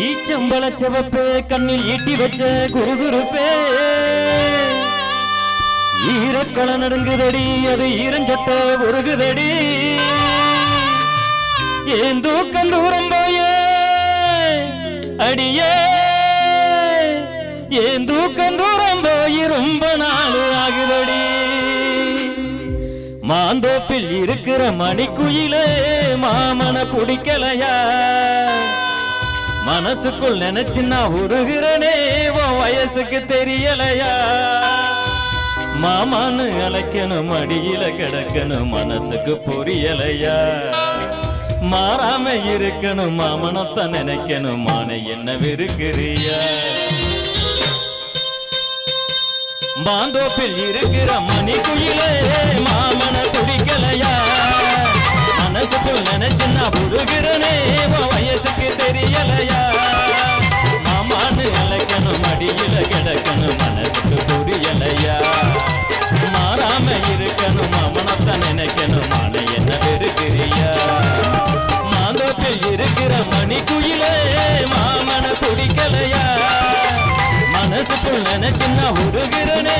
ஈச்சம்பள செவப்பே கண்ணில் ஈட்டி வச்ச குருகுருப்பே. ஈரக்கள நடுங்குதடி அது ஈரஞ்சட்ட உருகுதடி. ஏன் தூக்கம் தூரம் போயே? அடியே. ஏன் தூக்கம் தூரம் போய் ரொம்ப நாள் ஆகுதடி. மாந்தோப்பில் இருக்கிற மணிக்குயிலே மாமன பிடிக்கலையா மனசுக்குள் நினைச்சு நான் உருகிறனே உன் வயசுக்கு தெரியலையா? மாமான்னு அழைக்கணும் அடியில கிடக்கணும் மனசுக்கு புரியலையா? மாறாம இருக்கணும் மாமனத்தை நினைக்கணும் மானை என்ன விருக்கிறியா மாந்தோப்பில் இருக்கிற மணி குயிலே மாமன துடிக்கலையா மனசுக்குள் நினைச்சு நான் புருகிறனே வயசுக்கு தெரியலையா? மாமான்னு இழக்கணும் அடியில கிடக்கணும் மனசுக்கு புரியலையா? மாறாம இருக்கணும் மாமனத்தை நினைக்கணும் மானை என்ன பெருக்கிறியா மாந்தோப்பில் இருக்கிற மணி குயிலே மாமன துடிக்கலையா மனசுக்குள் நினைச்சு நான் உருகிறனே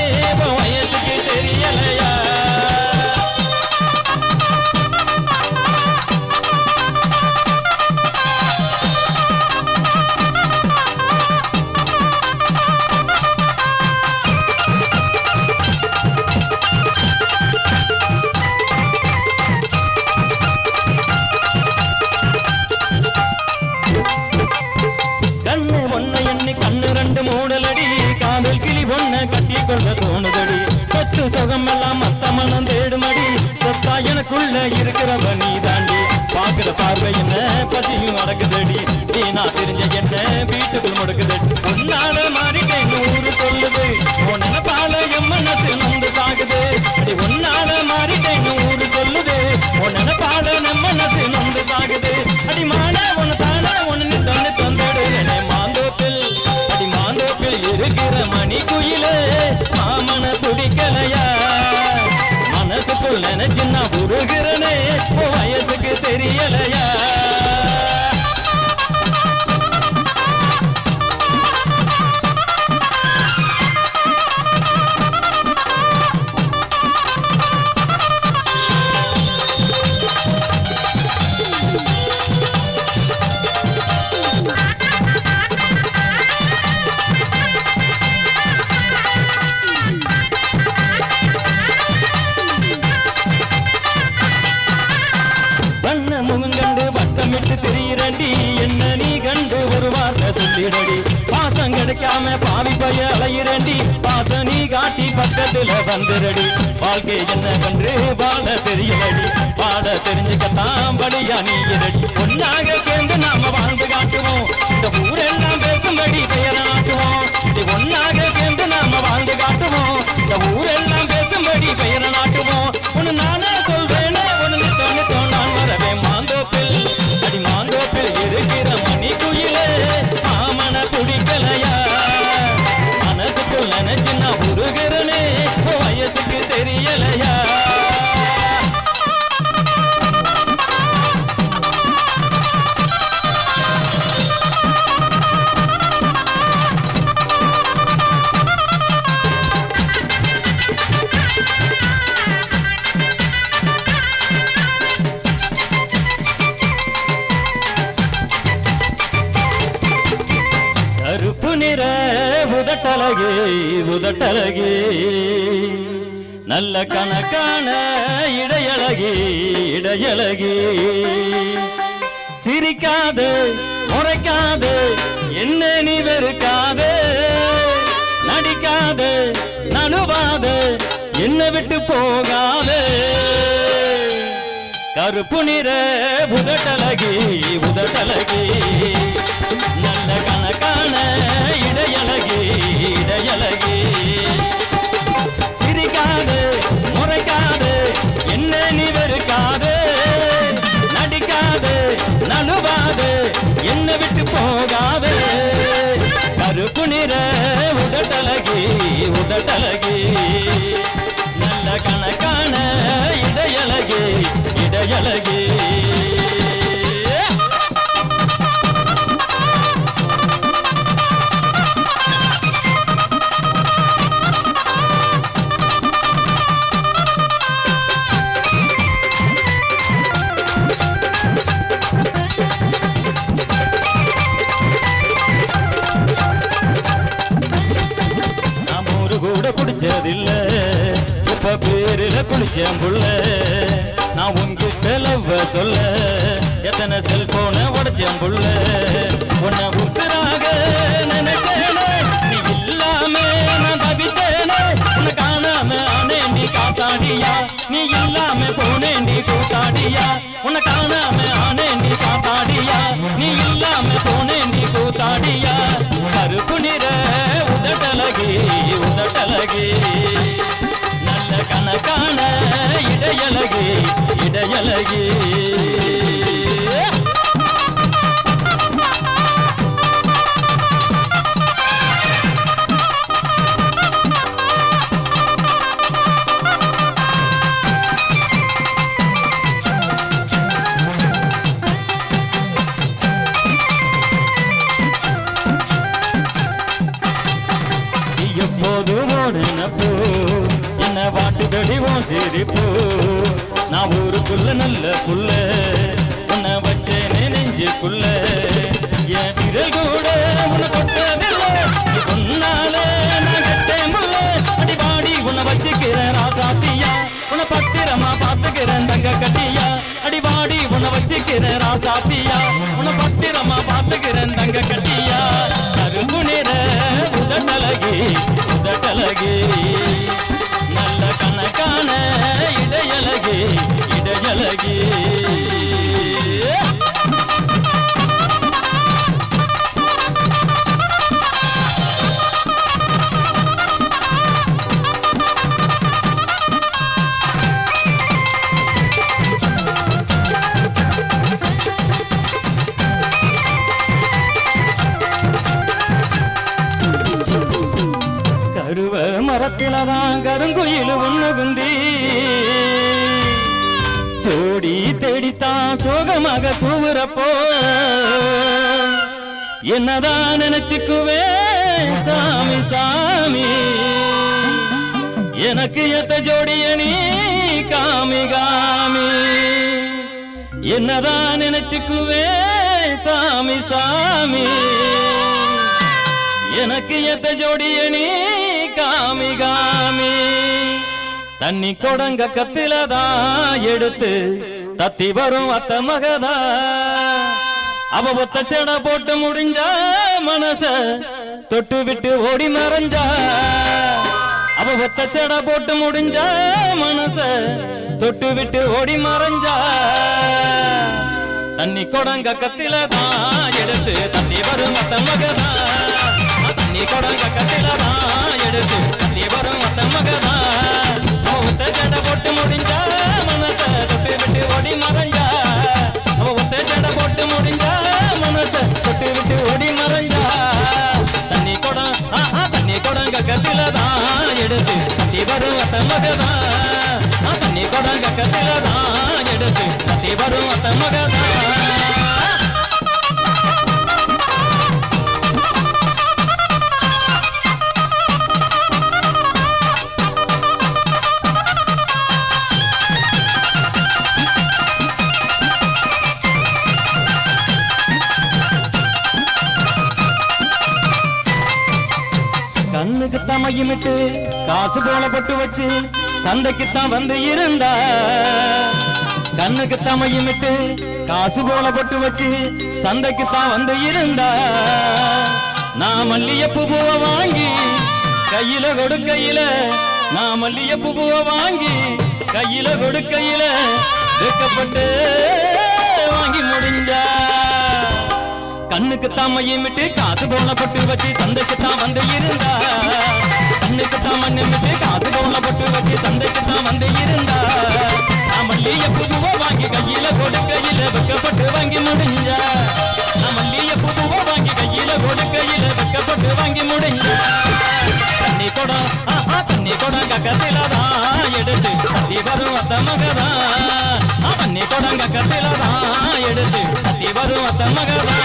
எனக்குள்ள இருக்கிறவ நீ தாண்டி பாக்குற பார்வை என்ன? பசியும் அடக்குதடி. நீ நான் தெரிஞ்ச என்ன? வீட்டுக்குள் முடக்குதடி. உன்னால சொல்லிடடி பாசம் கிடைக்காம பாவி பய அலையிரண்டி பாசம் நீ காட்டி பக்கத்துல வந்துரடி வாழ்க்கை என்ன கன்று வாழ தெரியலடி. பாட தெரிஞ்சுக்கத்தான் வழியா நீ இரடி. ஒன்னாக சேர்ந்து நாம வாழ்ந்து காட்டுவோம். இந்த ஊரெல்லாம் பேசும்படி. நல்ல கணக்கான இடையழகி இடையழகி. சிரிக்காது முறைக்காது என்ன நீ வெறுக்காது. நடிக்காது நனுவாது என்ன விட்டு போகாது. கருப்பு நிற உதட்டழகி உதட்டழகி உதட்டழகி நல்ல கணக்கான கூட குடிச்சதில்ல. இப்ப பேருல குளிச்சேன் புள்ள. நான் உங்ககிட்ட லவ் சொல்ல. எத்தனை செல்போனை உடச்சேன் புள்ள. உன்னை உத்தராக நினைச்சேனே. நீ இல்லாம நான் தவிச்சேனே. உன்னை காணாம ஆனே நீ காத்தாடியா. நீ இல்லாம போனே நீ கூத்தாடியா. உன்னை காணாம ஆனே நீ காத்தாடியா. நீ இல்லாம போனே நீ கூத்தாடியா. கருப்பு நிற உதட்டலகி உதட்டலகி நல்ல கணக்கான இடையலகி இடையலகி. ஓடினப்போ என்ன வாட்டுதடி தடிவோம் சிரிப்பு? நான் ஊருக்குள்ள நல்ல புள்ள. உன்னை வச்சேனே நெஞ்சுக்குள்ள. என் விரல் கூட உன்னை கொட்டதில்லை நீ சொன்னாலே நான் கட்டேன் முல்ல அடி வாடி உன்னை வச்சுக்கிறேன் ராசாத்தியா. உன்னை பத்திரமா பார்த்துக்கிறேன் தங்க கட்டியா. அடி வாடி உன்னை வச்சுக்கிறேன் ராசாத்தியா. உன்னை பத்திரமா பார்த்துக்கிறேன் தங்க கட்டியா. உதட்டலகி ஜோடி தேடித்தான் சோகமாக கூவுறப்போ என்னதான் நினைச்சுக்குவே? சாமி சாமி. எனக்கு எத்த ஜோடிய நீ காமி காமி. என்னதான் நினைச்சுக்குவே? சாமி சாமி. எனக்கு எத்த ஜோடிய நீ காமி காமி. தண்ணி கொடங்க கத்திலதான் எடுத்து தத்தி வரும் அத்த மகதா. அவ ஒத்த செட போட்டு முடிஞ்சா மனச தொட்டு விட்டு ஓடி மறைஞ்சா. அவ ஒத்த செட போட்டு முடிஞ்சா மனச தொட்டு விட்டு ஓடி மறைஞ்சா. தண்ணி கொடங்க கத்திலதான் எடுத்து தண்ணி வரும் அத்த மகதா. தண்ணி கொடங்க கத்திலதான் எடுத்து தண்ணி வரும் அத்த மகதா. ஒத்த ஜட போட்டு முடிஞ்சா மனச தொட்டு விட்டு ஓடி மறைஞ்சா. அவ ஒத்த ஜட போட்டு முடிஞ்சா மனச தொட்டு விட்டு ஓடி மறைஞ்சா. தண்ணி கொடம் ஆஹா தண்ணி கொடங்க கத்திலதான் எடுத்து தண்ணி வரும் அத்த மகதா தண்ணி கொடங்க கத்திலதான் எடுத்து தட்டி வரும் அத்த மகதான். கண்ணுக்கு மையமிட்டு காசு போல பட்டு வச்சு சந்தைக்குத்தான் வந்து இருந்தா. கண்ணுக்கு மையமிட்டு காசு போல பட்டு வச்சு சந்தைக்குத்தான் வந்து இருந்தா. நான் மல்லியப்பூ பூவை வாங்கி கையில கொடுக்கையில நான் மல்லியப்பூ பூவை வாங்கி கையில கொடுக்கையில வெக்கப்பட்டு கண்ணுக்கு தான் மையமிட்டு காசு போல பட்டு வச்சு சந்தைக்கு தான் வந்து இருந்தா. கண்ணுக்கு தான் மண்ணுமிட்டு காசு போல பட்டு வச்சு சந்தைக்கு தான் வந்து இருந்தா. நான் மல்லிய புதுவோ வாங்கி கையில கொடுக்கையில வெக்கப்பட்டு வாங்கி முடிஞ்சா. நான் மல்லிய புதுவோ வாங்கி கையில கொடுக்கையில வெக்கப்பட்டு வாங்கி முடிஞ்சா. தண்ணி கொடம் தண்ணி கொடம் கக்கத்தில எடுத்து தள்ளி வரும் அத்த மகதா. ஆ, தண்ணி கொடம் கக்கத்தில எடுத்து தள்ளி வரும் அத்த மகதா.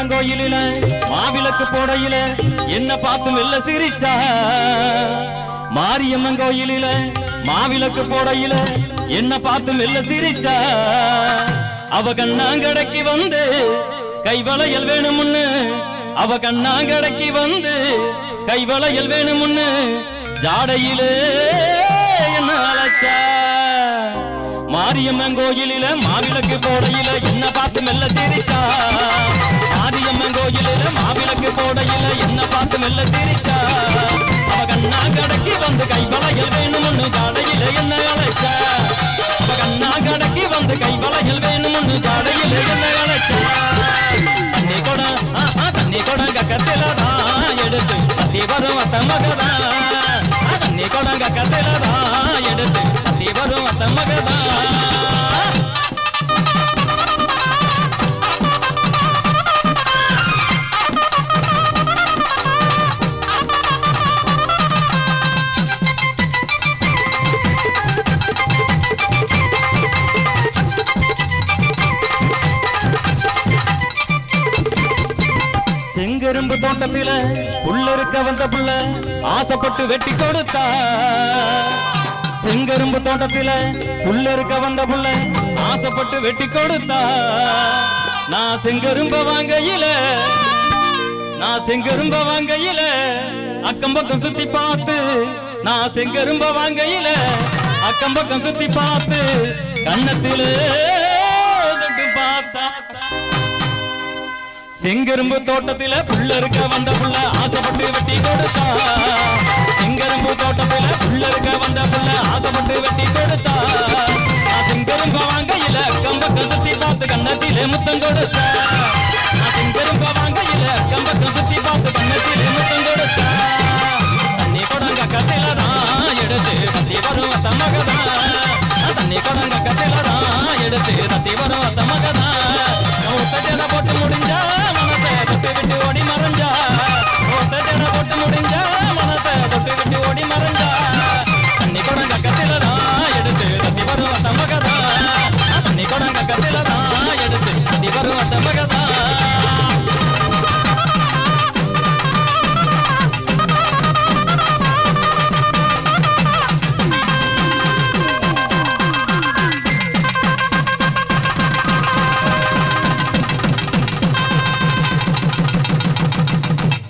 மாரியம்மன் கோயிலில மாவிளக்கு போடையில என்ன பார்த்து மெல்ல சிரிச்சா. மாரியம்மன் கோயிலில மாவிளக்கு போடையில என்ன பார்த்து மெல்ல சிரிச்சா. அவ கண்ணாங்கடைக்கு வந்து கைவளையல் வேணும்னு அவ கண்ணாங்கடைக்கு வந்து கைவளையல் வேணும்னு ஜாடையிலே என்ன அழைச்சா. மாரியம்மன் கோயிலில மாவிளக்கு போடையில என்ன பார்த்து மெல்ல சிரிச்சா. மாரியம்மன் கோயிலில மாவிளக்கு போடையில என்ன பார்த்து மெல்ல சிரிச்சா அவ கண்ணா கடக்கி வந்து கைவளையல் வேணும்னு ஜாடையில என்ன அழைச்சா அவ கண்ணா கடக்கி வந்து கைவளையல் வேணும்னு ஜாடையில என்ன அழைச்சா தண்ணி கொட தண்ணி கொட கக்கத்தில தான் எடுத்து. தள்ளி வரும் அத்த தண்ணி கொட கக்கத்தில தான் எடுத்து. தள்ளி வரும் அத்த மகதான் தோட்டத்தில உள்ள இருக்க வந்த புள்ள ஆசைப்பட்டு வெட்டி கொடுத்தா. செங்கரும்பு தோட்டத்தில உள்ள இருக்க வந்த புள்ள ஆசைப்பட்டு வெட்டி கொடுத்தா. நான் செங்கரும்ப வாங்கையில நான் செங்கரும்ப வாங்கையில அக்கம் பக்கம் சுத்தி பார்த்து நான் செங்கரும்ப வாங்கையில அக்கம் பக்கம் சுத்தி பார்த்து கண்ணத்திலே பார்த்தா. செங்கரும்பு தோட்டத்தில புள்ள இருக்க வந்த புள்ள ஆசைப்பட்டு வெட்டி கொடுத்தா. சிங்கரும்பு தோட்டத்தில புள்ள இருக்க வந்த புள்ள ஆசைப்பட்டு வெட்டி கொடுத்தா. செங்கரும்ப வாங்கையில கம்ப கசத்தி பார்த்து கண்ணத்திலே முத்தம் கொடுத்தா. செங்கரும்ப வாங்கையில கம்ப கசத்தி பார்த்து கண்ணத்திலே முத்தம் கொடுத்தா. தண்ணி கொடங்க கத்தில தான் எடுத்து தத்தி வரும் தமகதான் தண்ணி கொடங்க கத்தில தான் எடுத்து தத்தி வரும் தம